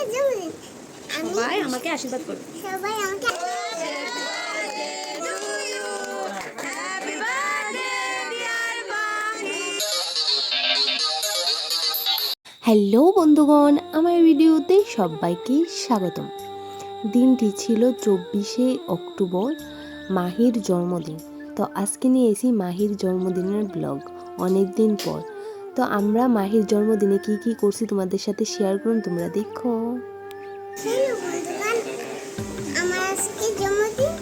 সবাই আমাকে আশীর্বাদ করবে সবাই আমাকে হ্যালো বন্ধুগণ আমার ভিডিওতে সবাইকে স্বাগতম। দিনটি ছিল চব্বিশে অক্টোবর মাহির জন্মদিন। তো আজকে নিয়ে এসি মাহির জন্মদিনের ব্লগ। অনেক দিন পর তো আমরা মাহির জন্মদিনে কি কি করছি তোমাদের সাথে শেয়ার করুন তোমরা দেখো। আমার আজকে জন্মদিন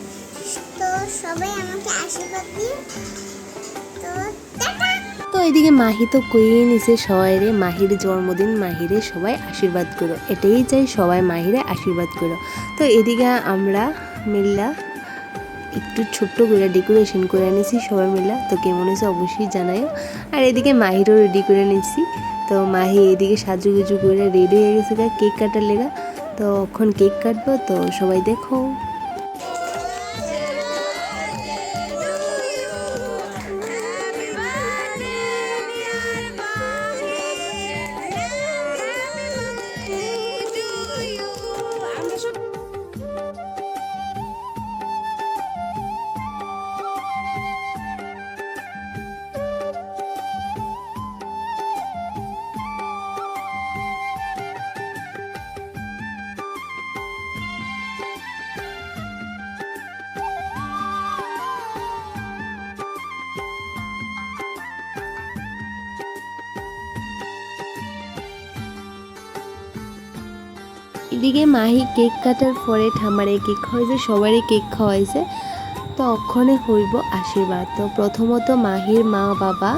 তো সবাই আমাকে আশীর্বাদ দিন তো এদিকে মাহি তো কইয়ে নিছে সবাই রে মাহির জন্মদিন মাহিরে সবাই আশীর্বাদ করো। এটাই চাই সবাই মাহিরে আশীর্বাদ করো। তো এদিকে আমরা মিল্লা একটু ছোট্ট করে ডেকোরেশন করে নিয়েছি সবাই মিলে। তো কেমন হয়েছে অবশ্যই জানাইও আর এদিকে মাহিরও রেডি করে নিয়েছি তো মাহি এদিকে সাজুগুজু করে রেডি হয়ে গেছে কেক কাটার লেগা। তো এখন কেক কাটবো, তো সবাই দেখো। এদিকে মাহি কেক কাটার পরে ঠামারে কেক খাওয়াইছে সবারই কেক খাওয়াইছে তো অক্ষণে হইব আশীর্বাদ। তো প্রথমত মাহির মা বাবা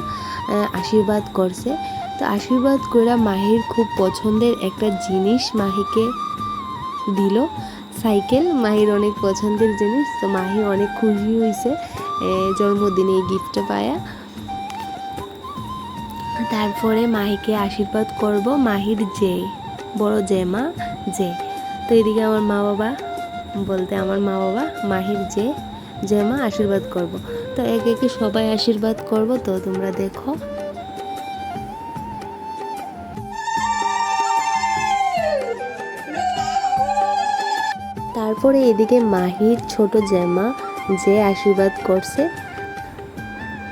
আশীর্বাদ করছে। তো আশীর্বাদ করে মাহির খুব পছন্দের একটা জিনিস মাহিকে দিল, সাইকেল। মাহির অনেক পছন্দের জিনিস, তো মাহি অনেক খুশি হয়েছে জন্মদিনে এই গিফটটা পায়া। তারপরে মাহিকে আশীর্বাদ করব মাহির যে বড় যে মা, যে। তো এদিকে আমার মা বাবা বলতে আমার মা বাবা, মাহির যে যে মা আশীর্বাদ করব। তো একে একে সবাই আশীর্বাদ করব, তো তোমরা দেখো। তারপরে এদিকে মাহির ছোট জেমা যে আশীর্বাদ করছে,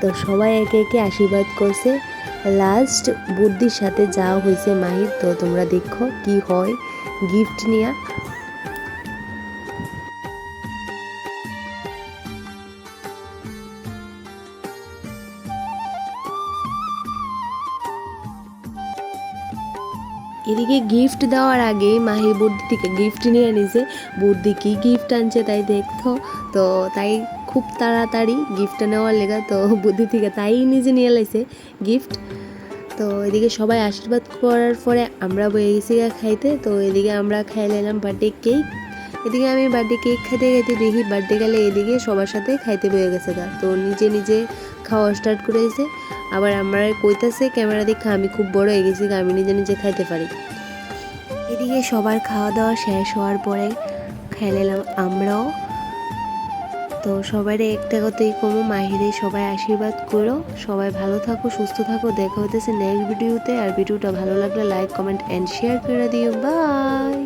তো সবাই একে একে আশীর্বাদ করছে। লাস্ট বুদ্ধির সাথে যাওয়া হয়েছে মাহির তো তোমরা দেখো কি হয়। গিফট নিয়া। এদিকে গিফট দেওয়ার আগে মাহি বুদ্ধি থেকে গিফট নিয়ে নিছে। বুদ্ধি কি গিফট আনছে তাই দেখতো তো তাই খুব তাড়াতাড়ি গিফটটা নেওয়ার লেগা তো বুদ্ধি থেকে তাই নিজে নিয়ে লাইছে গিফট তো এদিকে সবাই আশীর্বাদ করার পরে আমরা বয়ে গেছি খাইতে। তো এদিকে আমরা খাই নিলাম বার্থডে কেক এদিকে আমি বার্থডে কেক খাইতে খাইতে দেখি বার্থডে গেলে এদিকে সবার সাথে খাইতে বয়ে গেছে গা। তো নিজে নিজে খাওয়া স্টার্ট করেছে। আবার আমরা কইতাছে ক্যামেরা দেখে আমি খুব বড় হয়ে গেছি, আমি নিজে নিজে খাইতে পারি। এদিকে সবার খাওয়া দাওয়া শেষ হওয়ার পরে খেয়ে নিলাম আমরাও। তো সবাই একটা কথাই কমো মাহিরে সবাই আশীর্বাদ করো, সবাই ভালো থাকো, সুস্থ থাকো, দেখা হতেছে নেক্সট ভিডিওতে আর ভিডিওটা ভালো লাগলে লাইক কমেন্ট অ্যান্ড শেয়ার করে দিও। বাই